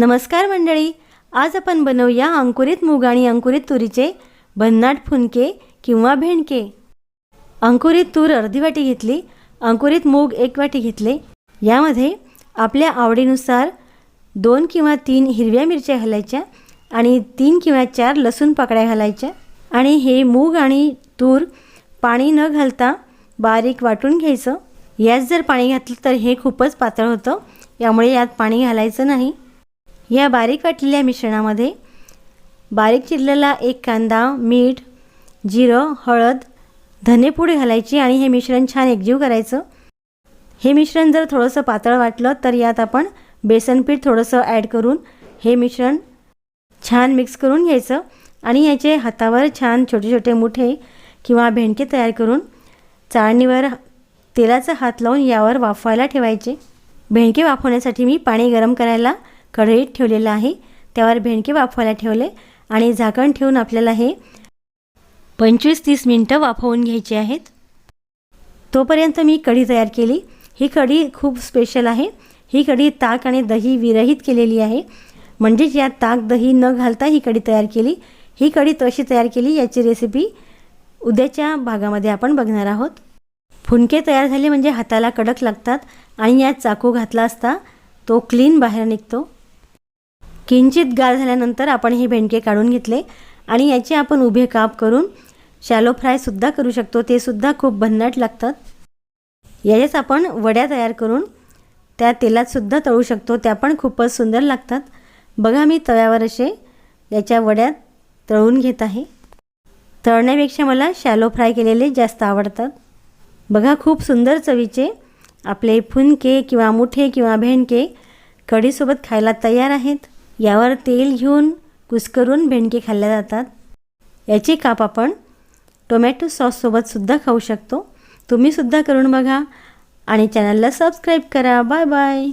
नमस्कार मंडळी आज आपण बनवूया अंकुरित मूग आणि अंकुरित तुरीचे भन्नाट फुनके किंवा भेंडके. अंकुरित तूर अर्धी वाटी घेतली अंकुरित मूग एक वाटी घेतले. यामध्ये आपल्या आवडीनुसार दोन किंवा तीन हिरव्या मिरच्या घालायच्या आणि तीन किंवा चार लसूण पाकळ्या घालायच्या. आणि हे मूग आणि तूर पाणी न घालता बारीक वाटून घ्यायचं. यात जर पाणी घातलं तर हे खूपच पातळ होतं यामुळे यात पाणी घालायचं नाही. या बारीक वाटलेल्या मिश्रणामध्ये बारीक चिरलेला एक कांदा मीठ जिरं हळद धनेपूड घालायची आणि हे मिश्रण छान एकजीव करायचं. हे मिश्रण जर थोडंसं पातळ वाटलं तर यात आपण बेसनपीठ थोडंसं ॲड करून हे मिश्रण छान मिक्स करून घ्यायचं आणि याचे हातावर छान छोटे छोटे मुठे किंवा भेंडके तयार करून चाळणीवर तेलाचा हात लावून यावर वाफवायला ठेवायचे. भेंडके वाफवण्यासाठी मी पाणी गरम करायला कढईत ठेवलेलं आहे. त्यावर भेंडके वाफवायला ठेवले आणि झाकण ठेवून आपल्याला हे पंचवीस तीस मिनटं वाफवून घ्यायची आहेत. तोपर्यंत मी कढी तयार केली. ही कढी खूप स्पेशल आहे. ही कढी ताक आणि दही विरहित केलेली आहे. म्हणजेच यात ताक दही न घालता ही कढी तयार केली. ही कढी तशी तयार केली याची रेसिपी उद्याच्या भागामध्ये आपण बघणार आहोत. फुनके तयार झाले म्हणजे हाताला कडक लागतात आणि यात चाकू घातला असता तो क्लीन बाहेर निघतो. किंचित गार झाल्यानंतर आपण हे भेंडके काढून घेतले आणि याचे आपण उभे काप करून शॅलो फ्रायसुद्धा करू शकतो. ते सुद्धा खूप भन्नाट लागतात. याच्याच आपण वड्या तयार करून त्या तेलातसुद्धा तळू शकतो. त्या पण खूपच सुंदर लागतात. बघा मी तव्यावर असे याच्या वड्यात तळून घेत आहे. तळण्यापेक्षा मला शॅलो फ्राय केलेले जास्त आवडतात. बघा खूप सुंदर चवीचे आपले फुनके किंवा मुठे किंवा भेंडके कढीसोबत खायला तयार आहेत. यावर तेल घेऊन कुस्करून भेंडके खाल्ल्या जातात. याचे काप आपण टोमॅटो सॉससोबतसुद्धा खाऊ शकतो. तुम्हीसुद्धा करून बघा आणि चॅनलला सबस्क्राईब करा. Bye bye.